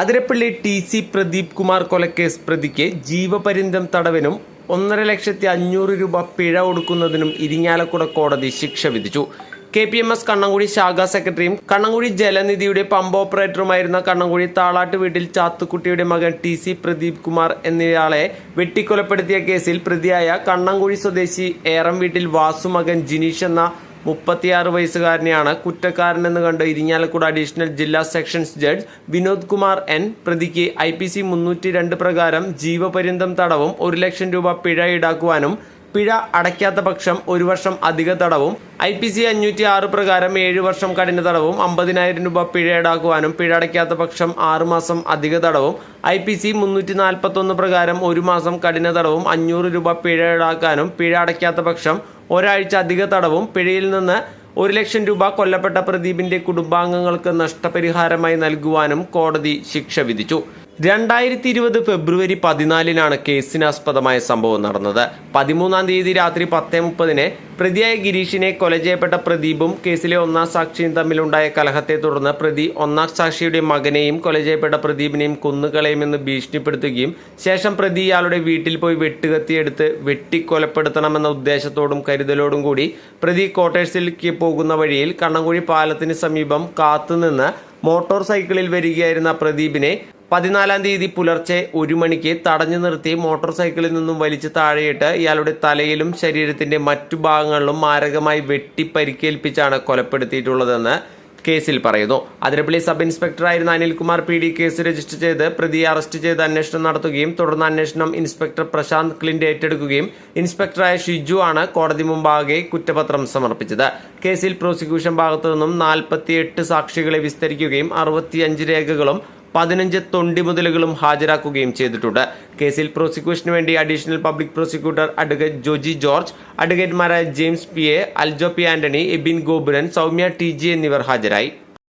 Athirappilly T C Pradeep Kumar കൊലക്കേസ് പ്രതിക്ക് ജീവപര്യന്തം തടവിനും ഒന്നര ലക്ഷത്തി അഞ്ഞൂറ് രൂപ പിഴ ഒടുക്കുന്നതിനും ഇരിങ്ങാലക്കുട കോടതി ശിക്ഷ വിധിച്ചു. K P M S Kannankuzhi ശാഖാ സെക്രട്ടറിയും കണ്ണങ്കുഴി ജലനിധിയുടെ പമ്പ് ഓപ്പറേറ്ററുമായിരുന്ന കണ്ണങ്കുഴി താളാട്ട് വീട്ടിൽ ചാത്തുക്കുട്ടിയുടെ മകൻ ടി സി പ്രദീപ് കുമാർ എന്നയാളെ വെട്ടിക്കൊലപ്പെടുത്തിയ കേസിൽ പ്രതിയായ കണ്ണങ്കുഴി സ്വദേശി ഏറം വീട്ടിൽ വാസു മകൻ ജിനീഷ് എന്ന മുപ്പത്തിയാറ് വയസ്സുകാരനെയാണ് കുറ്റക്കാരനെന്ന് കണ്ട് ഇരിങ്ങാലക്കുട അഡീഷണൽ ജില്ലാ sessions judge Vinod Kumar N പ്രതിക്ക് ഐ പി സി മുന്നൂറ്റി രണ്ട് പ്രകാരം ജീവപര്യന്തം തടവും ഒരു ലക്ഷം രൂപ പിഴ ഈടാക്കുവാനും പിഴ അടയ്ക്കാത്ത പക്ഷം ഒരു വർഷം അധിക തടവും ഐ പി സി അഞ്ഞൂറ്റി ആറ് പ്രകാരം ഏഴ് വർഷം കഠിന തടവും അമ്പതിനായിരം രൂപ പിഴ ഈടാക്കുവാനും പിഴ അടയ്ക്കാത്ത പക്ഷം ആറുമാസം അധിക തടവും ഐ പി സി മുന്നൂറ്റി നാൽപ്പത്തൊന്ന് പ്രകാരം ഒരു മാസം കഠിന തടവും അഞ്ഞൂറ് രൂപ പിഴ ഈടാക്കാനും പിഴ അടയ്ക്കാത്ത പക്ഷം ഒരാഴ്ച അധിക തടവും പിഴയിൽ നിന്ന് ഒരു ലക്ഷം രൂപ കൊല്ലപ്പെട്ട പ്രദീപിന്റെ കുടുംബാംഗങ്ങൾക്ക് നഷ്ടപരിഹാരമായി നൽകുവാനും കോടതി ശിക്ഷ വിധിച്ചു. രണ്ടായിരത്തി ഇരുപത് ഫെബ്രുവരി പതിനാലിനാണ് കേസിനാസ്പദമായ സംഭവം നടന്നത്. പതിമൂന്നാം തീയതി രാത്രി പത്തേ മുപ്പതിന് പ്രതിയായ ഗിരീഷിനെ കൊല ചെയ്യപ്പെട്ട പ്രദീപും കേസിലെ ഒന്നാം സാക്ഷിയും തമ്മിലുണ്ടായ കലഹത്തെ തുടർന്ന് പ്രതി ഒന്നാം സാക്ഷിയുടെ മകനെയും കൊല ചെയ്യപ്പെട്ട പ്രദീപിനെയും കൊന്നുകളയുമെന്ന് ഭീഷണിപ്പെടുത്തുകയും ശേഷം പ്രതി ഇയാളുടെ വീട്ടിൽ പോയി വെട്ടുകത്തിയെടുത്ത് വെട്ടിക്കൊലപ്പെടുത്തണമെന്ന ഉദ്ദേശത്തോടും കരുതലോടും കൂടി പ്രതി ക്വാർട്ടേഴ്സിലേക്ക് പോകുന്ന വഴിയിൽ കണ്ണങ്കുഴി പാലത്തിന് സമീപം കാത്തുനിന്ന് മോട്ടോർ സൈക്കിളിൽ വരികയായിരുന്ന പ്രദീപിനെ പതിനാലാം തീയതി പുലർച്ചെ ഒരു മണിക്ക് തടഞ്ഞു നിർത്തി മോട്ടോർ സൈക്കിളിൽ നിന്നും വലിച്ചു താഴെയിട്ട് ഇയാളുടെ തലയിലും ശരീരത്തിന്റെ മറ്റു ഭാഗങ്ങളിലും മാരകമായി വെട്ടി പരിക്കേൽപ്പിച്ചാണ് കൊലപ്പെടുത്തിയിട്ടുള്ളതെന്ന് കേസിൽ പറയുന്നു. Athirappilly sub ഇൻസ്പെക്ടറായിരുന്ന Anilkumar P D case register ചെയ്ത് പ്രതിയെ അറസ്റ്റ് ചെയ്ത് അന്വേഷണം നടത്തുകയും തുടർന്ന് അന്വേഷണം ഇൻസ്പെക്ടർ പ്രശാന്ത് ക്ലിന്റ് ഏറ്റെടുക്കുകയും ഇൻസ്പെക്ടറായ ഷിജു ആണ് കോടതി മുമ്പാകെ കുറ്റപത്രം സമർപ്പിച്ചത്. കേസിൽ പ്രോസിക്യൂഷൻ ഭാഗത്തു നിന്നും നാൽപ്പത്തിയെട്ട് സാക്ഷികളെ വിസ്തരിക്കുകയും അറുപത്തിയഞ്ച് രേഖകളും പതിനഞ്ച് തൊണ്ടി മുതലുകളും ഹാജരാക്കുകയും ചെയ്തിട്ടുണ്ട്. കേസിൽ പ്രോസിക്യൂഷന് വേണ്ടി additional public prosecutor advocate Joji George അഡ്വക്കേറ്റ്മാരായ James P A Aljo P Antony Ebin Gopuran Soumya T G എന്നിവർ ഹാജരായി.